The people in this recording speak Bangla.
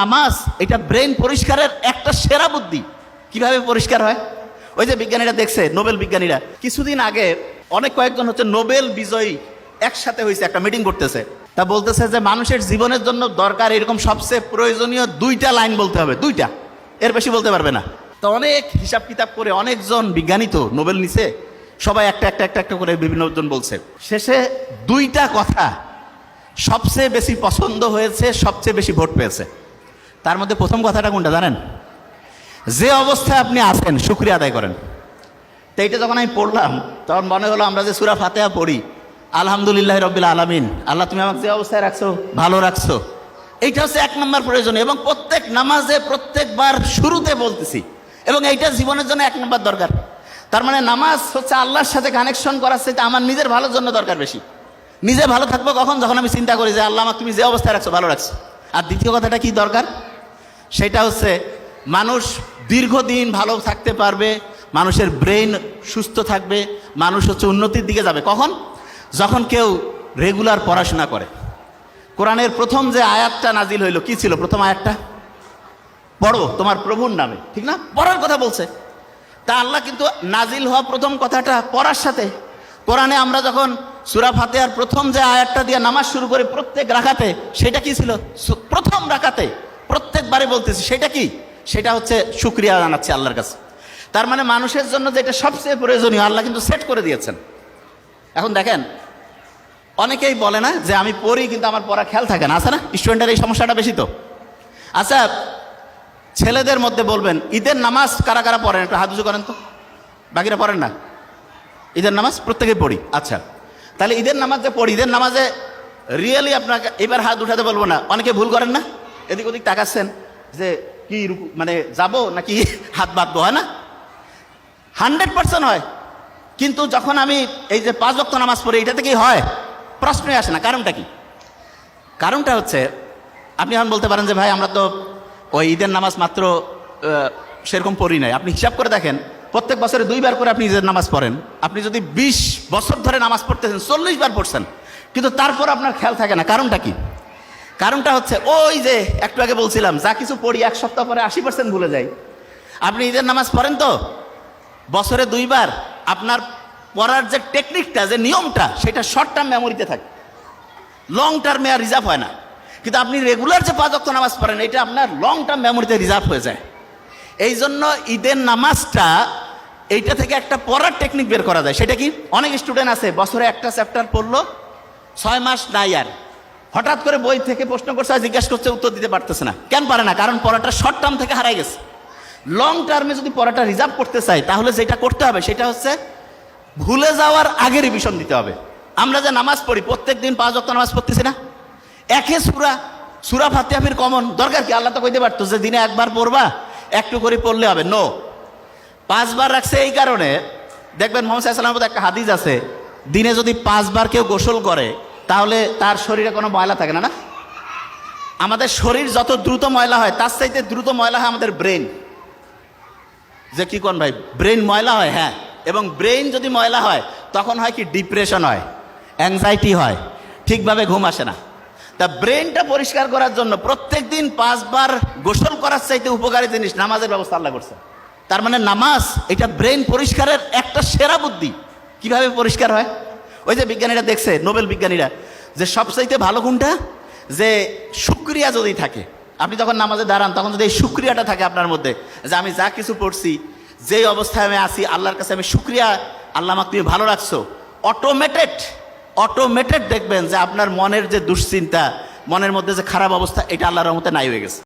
নামাজ, এটা ব্রেন পরিষ্কারের একটা সেরা বুদ্ধি। কীভাবে পরিষ্কার হয়? ওই যে বিজ্ঞানীরা দেখছে, নোবেল বিজ্ঞানীরা। কিছুদিন আগে অনেক কয়েকজন হচ্ছে নোবেল বিজয়ী একসাথে হয়েছে একটা মিটিং করতেছে। তা বলতেছে যে মানুষের জীবনের জন্য দরকার এরকম সবচেয়ে প্রয়োজনীয় দুইটা লাইন বলতে হবে, দুইটা। এর বেশি বলতে পারবে না। তো অনেক হিসাব কিতাব করে অনেকজন বিজ্ঞানী তো নোবেল নিছে, সবাই একটা একটা একটা একটা করে বিভিন্ন জন বলছে। শেষে দুইটা কথা সবচেয়ে বেশি পছন্দ হয়েছে, সবচেয়ে বেশি ভোট পেয়েছে। তার মধ্যে প্রথম কথাটা কোনটা জানেন? যে অবস্থায় আপনি আছেন, শুক্রিয়া আদায় করেন। তো এইটা যখন আমি পড়লাম, তখন মনে হলো আমরা যে সুরা ফাতেহা পড়ি, আলহামদুলিল্লাহ রবিল আলমিন, আল্লাহ তুমি আমাকে যে অবস্থায় রাখছো, ভালো রাখছো। এইটা হচ্ছে এক নম্বর প্রয়োজন এবং প্রত্যেক নামাজে প্রত্যেকবার শুরুতে বলতেছি। এবং এইটা জীবনের জন্য এক নম্বর দরকার। তার মানে নামাজ হচ্ছে আল্লাহর সাথে কানেকশন করার সাথে আমার নিজের ভালোর জন্য দরকার বেশি। নিজে ভালো থাকব কখন? যখন আমি চিন্তা করি যে আল্লাহ আমাকে তুমি যে অবস্থায় রাখছো, ভালো রাখছো। আর দ্বিতীয় কথাটা কি দরকার? সেটা হচ্ছে মানুষ দীর্ঘদিন ভালো থাকতে পারবে, মানুষের ব্রেন সুস্থ থাকবে, মানুষ হচ্ছে উন্নতির দিকে যাবে। কখন? যখন কেউ রেগুলার পড়াশোনা করে। কোরআনের প্রথম যে আয়াতটা নাজিল হইল, কি ছিল প্রথম আয়াতটা? পড়ো, তোমার প্রভুর নামে, ঠিক না? পড়ার কথা বলছে। তা আল্লাহ কিন্তু নাজিল হওয়া প্রথম কথাটা পড়ার সাথে। কোরআনে আমরা যখন সুরা ফাতেহার প্রথম যে আয়াতটা দিয়ে নামাজ শুরু করি প্রত্যেক রাখাতে সেটা কি ছিল? প্রথম রাখাতে প্রত্যেকবারে বলতেছি, সেটা কি? সেটা হচ্ছে শুক্রিয়া জানাচ্ছে আল্লাহর কাছে। তার মানে মানুষের জন্য যেটা সবচেয়ে প্রয়োজনীয়, আল্লাহ কিন্তু সেট করে দিয়েছেন। এখন দেখেন, অনেকেই বলে না যে আমি পড়ি কিন্তু আমার পড়া খেয়াল থাকে না। আছে না? স্টুডেন্টের এই সমস্যাটা বেশি তো। আচ্ছা ছেলেদের মধ্যে বলবেন, ঈদের নামাজ কারা কারা পড়েন? একটু হাত করেন তো। বাকিরা পড়েন না? ঈদের নামাজ প্রত্যেকেই পড়ি। আচ্ছা তাহলে ঈদের নামাজ পড়ি, ঈদের নামাজে রিয়েলি আপনাকে এবার হাত উঠাতে বলব না। অনেকে ভুল করেন না? এদিক ওদিক তাকাচ্ছেন যে কি মানে যাব নাকি হাত বাঁধবো, হয় না? হান্ড্রেড পার্সেন্ট হয়। কিন্তু যখন আমি এই যে পাঁচ বক্ত নামাজ পড়ি, এটা থেকেই হয়। প্রশ্নই আসে না, কারণটা কি? কারণটা হচ্ছে, আপনি এখন বলতে পারেন যে ভাই, আমরা তো ওই ঈদের নামাজ মাত্র সেরকম পড়ি নাই। আপনি হিসাব করে দেখেন, প্রত্যেক বছরে দুইবার করে আপনি ঈদের নামাজ পড়েন। আপনি যদি বিশ বছর ধরে নামাজ পড়তেছেন, চল্লিশ বার পড়ছেন, কিন্তু তারপর আপনার খেয়াল থাকে না। কারণটা কি? কারণটা হচ্ছে, ওই যে একটু আগে বলছিলাম, যা কিছু পড়ি এক সপ্তাহ পরে আশি পার্সেন্ট ভুলে যাই। আপনি ঈদের নামাজ পড়েন তো? বছরে দুইবার। আপনার পড়ার যে টেকনিকটা যে নিয়মটা, সেটা শর্ট টার্ম মেমোরিতে থাকে। লং টার্মে আর রিজার্ভ হয় না। কিন্তু আপনি রেগুলার যে পাঁচ অক্ট নামাজ পড়েন, এটা আপনার লং টার্ম মেমোরিতে রিজার্ভ হয়ে যায়। এই জন্য ঈদের নামাজটা, এইটা থেকে একটা পড়ার টেকনিক বের করা যায়। সেটা কি? অনেক স্টুডেন্ট আছে, বছরে একটা চ্যাপ্টার পড়ল, ছয় মাস নাই আর। হঠাৎ করে বই থেকে প্রশ্ন করছে জিজ্ঞাসা করছে, উত্তর দিতে পারতেছে না। কেন পারে না? কারণ পড়াটা শর্ট টার্ম থেকে হারাই গেছে। লং টার্মে যদি পড়াটা রিজার্ভ করতে চাই, তাহলে যেটা করতে হবে, সেটা হচ্ছে ভুলে যাওয়ার আগে রিভিশন দিতে হবে। আমরা যে নামাজ পড়ি, প্রত্যেক দিন পাঁচ অক্ট নামাজ পড়তেছি না? একে সুরা সুরা ফাতিহাফির কমন দরকার কি? আল্লাহ তো কইতে পারতো যে দিনে একবার পড়বা, একটু করে পড়লে হবে। নো পাঁচবার রাখছে এই কারণে, দেখবেন মোহাম্মদ সাল্লামের একটা হাদিস আছে, দিনে যদি পাঁচবার কেউ গোসল করে তাহলে তার শরীরে কোনো ময়লা থাকে না না? আমাদের শরীর যত দ্রুত ময়লা হয়, তার চাইতে দ্রুত ময়লা হয় আমাদের ব্রেন। যে কি কোন ভাই? ব্রেন ময়লা হয় হ্যাঁ। এবং ব্রেন যদি ময়লা হয়, তখন হয় কি? ডিপ্রেশন হয় অ্যাংজাইটি হয়, ঠিকভাবে ঘুম আসে না। তা ব্রেনটা পরিষ্কার করার জন্য প্রত্যেক দিন পাঁচবার গোসল করার চাইতে উপকারী জিনিস নামাজের ব্যবস্থা আল্লাহ করছে। তার মানে নামাজ, এটা ব্রেন পরিষ্কারের একটা সেরা বুদ্ধি। কীভাবে পরিষ্কার হয়? ওই যে বিজ্ঞানীরা দেখছে, নোবেল বিজ্ঞানীরা, যে সবচাইতে ভালো গুণটা যে শুক্রিয়া যদি থাকে, আপনি যখন নামাজে দাঁড়ান, তখন যদি এই শুক্রিয়াটা থাকে আপনার মধ্যে, যে আমি যা কিছু পড়ছি, যেই অবস্থায় আমি আছি, আল্লাহর কাছে আমি শুক্রিয়া আল্লাহ আমাকে তুমি ভালো রাখছো অটোমেটেড অটোমেটেড দেখবেন যে আপনার মনের যে দুশ্চিন্তা, মনের মধ্যে যে খারাপ অবস্থা, এটা আল্লাহর রহমতে নাই হয়ে গেছে।